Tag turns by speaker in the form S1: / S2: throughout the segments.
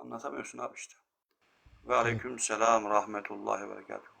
S1: Anlatamıyorsun abi işte. Ve aleyküm selam rahmetullahi ve berekatuhu.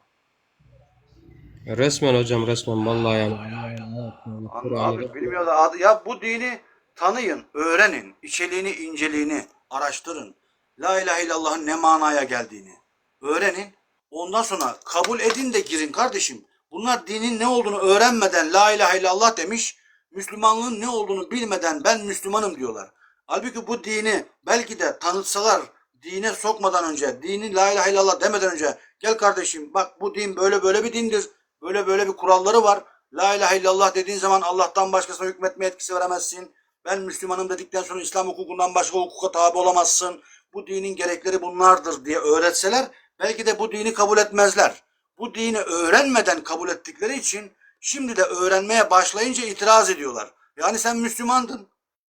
S2: Resmen hocam resmen vallahi yani.
S1: An-
S2: Kur'an'ı
S1: Abi bilmiyor da adı, ya bu dini tanıyın, öğrenin, içeriğini, inceliğini araştırın. La ilahe illallah'ın ne manaya geldiğini öğrenin. Ondan sonra kabul edin de girin kardeşim. Bunlar dinin ne olduğunu öğrenmeden la ilahe illallah demiş. Müslümanlığın ne olduğunu bilmeden ben Müslümanım diyorlar. Halbuki bu dini belki de tanıtsalar dine sokmadan önce, dini la ilahe illallah demeden önce gel kardeşim bak bu din böyle böyle bir dindir. Böyle böyle bir kuralları var. La ilahe illallah dediğin zaman Allah'tan başkasına hükmetme etkisi veremezsin. Ben Müslümanım dedikten sonra İslam hukukundan başka hukuka tabi olamazsın. Bu dinin gerekleri bunlardır diye öğretseler belki de bu dini kabul etmezler. Bu dini öğrenmeden kabul ettikleri için şimdi de öğrenmeye başlayınca itiraz ediyorlar. Yani sen Müslümandın.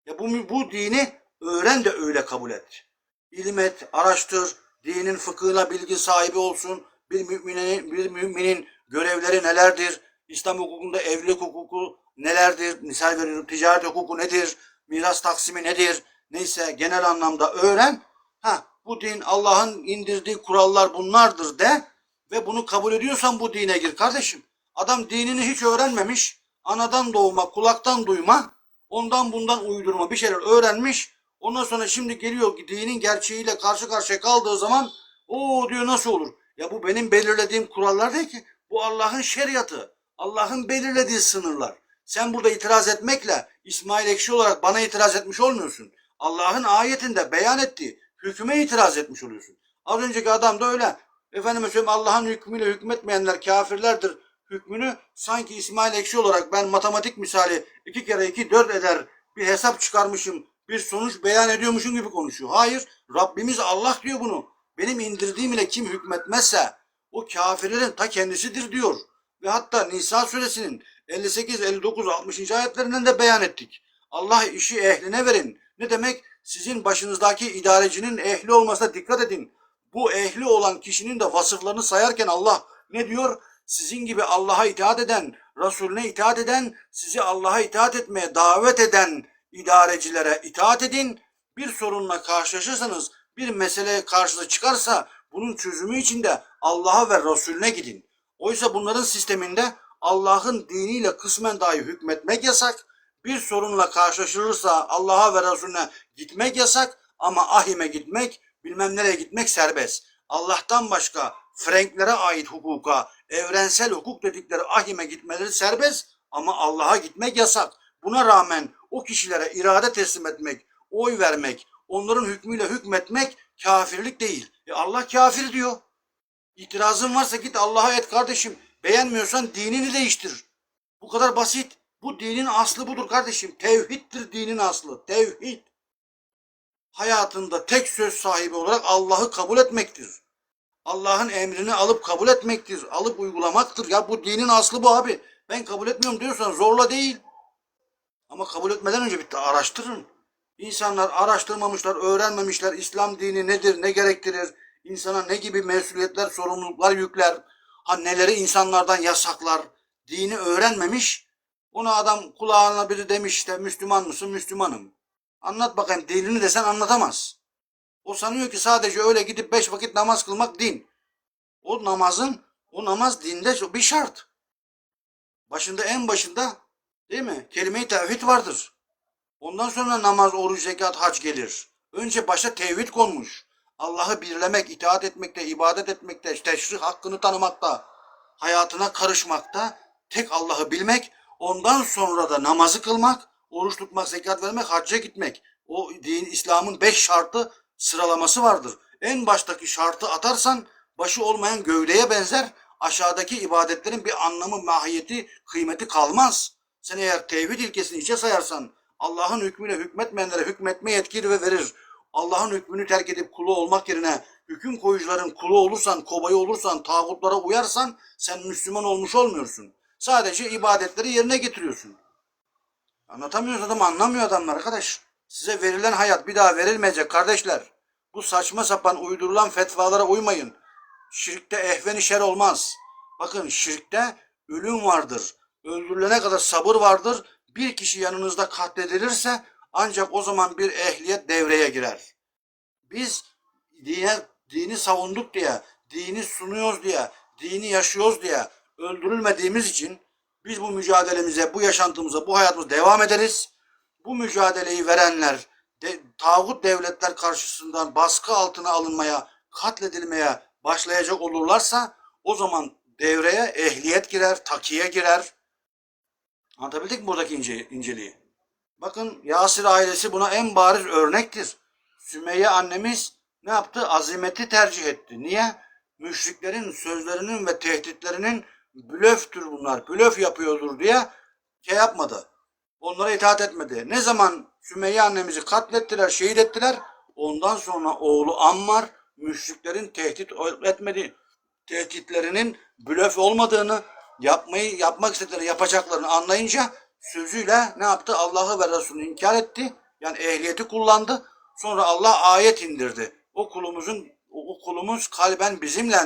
S1: Ya bu, bu dini öğren de öyle kabul et. İlim et, araştır, dinin fıkhıyla bilgi sahibi olsun. Bir müminin, bir müminin görevleri nelerdir? İslam hukukunda evlilik hukuku nelerdir? Misal veriyorum ticaret hukuku nedir? Miras taksimi nedir? Neyse genel anlamda öğren. Ha bu din Allah'ın indirdiği kurallar bunlardır de ve bunu kabul ediyorsan bu dine gir kardeşim. Adam dinini hiç öğrenmemiş. Anadan doğma, kulaktan duyma, ondan bundan uydurma bir şeyler öğrenmiş. Ondan sonra şimdi geliyor dinin gerçeğiyle karşı karşıya kaldığı zaman o diyor nasıl olur? Ya bu benim belirlediğim kurallar değil ki. Bu Allah'ın şeriatı. Allah'ın belirlediği sınırlar. Sen burada itiraz etmekle İsmail Ekşi olarak bana itiraz etmiş olmuyorsun. Allah'ın ayetinde beyan ettiği hüküme itiraz etmiş oluyorsun. Az önceki adam da öyle. Efendime söyleyeyim Allah'ın hükmüyle hükmetmeyenler kafirlerdir hükmünü sanki İsmail Ekşi olarak ben matematik misali iki kere iki dört eder bir hesap çıkarmışım bir sonuç beyan ediyormuşum gibi konuşuyor. Hayır Rabbimiz Allah diyor bunu. Benim indirdiğim ile kim hükmetmezse o kafirlerin ta kendisidir diyor. Ve hatta Nisa suresinin 58, 59, 60. ayetlerinden de beyan ettik. Allah işi ehline verin. Ne demek? Sizin başınızdaki idarecinin ehli olmasına dikkat edin. Bu ehli olan kişinin de vasıflarını sayarken Allah ne diyor? Sizin gibi Allah'a itaat eden, Resulüne itaat eden, sizi Allah'a itaat etmeye davet eden idarecilere itaat edin. Bir sorunla karşılaşırsanız, bir mesele karşınıza çıkarsa bunun çözümü için de Allah'a ve Resulüne gidin. Oysa bunların sisteminde Allah'ın diniyle kısmen dahi hükmetmek yasak. Bir sorunla karşılaşılırsa Allah'a ve Resulüne gitmek yasak ama ahime gitmek, bilmem nereye gitmek serbest. Allah'tan başka Franklere ait hukuka, evrensel hukuk dedikleri ahime gitmeleri serbest ama Allah'a gitmek yasak. Buna rağmen o kişilere irade teslim etmek, oy vermek, onların hükmüyle hükmetmek kafirlik değil. E Allah kafir diyor. İtirazın varsa git Allah'a et kardeşim. Beğenmiyorsan dinini değiştir. Bu kadar basit. Bu dinin aslı budur kardeşim. Tevhiddir dinin aslı. Tevhid. Hayatında tek söz sahibi olarak Allah'ı kabul etmektir. Allah'ın emrini alıp kabul etmektir. Alıp uygulamaktır. Ya bu dinin aslı bu abi. Ben kabul etmiyorum diyorsan zorla değil. Ama kabul etmeden önce bir araştırın. İnsanlar araştırmamışlar, öğrenmemişler. İslam dini nedir, ne gerektirir? İnsana ne gibi mesuliyetler, sorumluluklar yükler? Ha neleri insanlardan yasaklar? Dini öğrenmemiş. Ona adam kulağına biri demiş işte Müslüman mısın? Müslümanım. Anlat bakayım dinini desen anlatamaz. O sanıyor ki sadece öyle gidip beş vakit namaz kılmak din. O namazın, o namaz dinde bir şart. Başında en başında değil mi? Kelime-i tevhid vardır. Ondan sonra namaz, oruç, zekat, hac gelir. Önce başa tevhid konmuş. Allah'ı birlemek, itaat etmekte, ibadet etmekte, teşrih hakkını tanımakta, hayatına karışmakta, tek Allah'ı bilmek, ondan sonra da namazı kılmak, oruç tutmak, zekat vermek, hacca gitmek. O din, İslam'ın beş şartı sıralaması vardır. En baştaki şartı atarsan başı olmayan gövdeye benzer, aşağıdaki ibadetlerin bir anlamı, mahiyeti, kıymeti kalmaz. Sen eğer tevhid ilkesini içe sayarsan, Allah'ın hükmüyle hükmetmeyenlere hükmetme yetkili ve verir. Allah'ın hükmünü terk edip kulu olmak yerine hüküm koyucuların kulu olursan, kobayı olursan, tağutlara uyarsan sen Müslüman olmuş olmuyorsun. Sadece ibadetleri yerine getiriyorsun. Anlatamıyoruz adam anlamıyor adamlar arkadaş. Size verilen hayat bir daha verilmeyecek kardeşler. Bu saçma sapan uydurulan fetvalara uymayın. Şirkte ehveni şer olmaz. Bakın şirkte ölüm vardır. Öldürülene kadar sabır vardır. Bir kişi yanınızda katledilirse ancak o zaman bir ehliyet devreye girer. Biz dine, dini savunduk diye, dini sunuyoruz diye, dini yaşıyoruz diye öldürülmediğimiz için biz bu mücadelemize, bu yaşantımıza, bu hayatımıza devam ederiz. Bu mücadeleyi verenler, de, tağut devletler karşısından baskı altına alınmaya, katledilmeye başlayacak olurlarsa o zaman devreye ehliyet girer, takiye girer. Anlatabildik mi buradaki ince, inceliği? Bakın Yasir ailesi buna en bariz örnektir. Sümeyye annemiz ne yaptı? Azimeti tercih etti. Niye? Müşriklerin sözlerinin ve tehditlerinin blöftür bunlar. Blöf yapıyordur diye şey yapmadı. Onlara itaat etmedi. Ne zaman Sümeyye annemizi katlettiler, şehit ettiler. Ondan sonra oğlu Ammar müşriklerin tehdit etmedi. Tehditlerinin blöf olmadığını, yapmayı yapmak istediklerini yapacaklarını anlayınca sözüyle ne yaptı? Allah'ı ve Resulünü inkar etti. Yani ehliyeti kullandı. Sonra Allah ayet indirdi. O kulumuzun o kulumuz kalben bizimlendi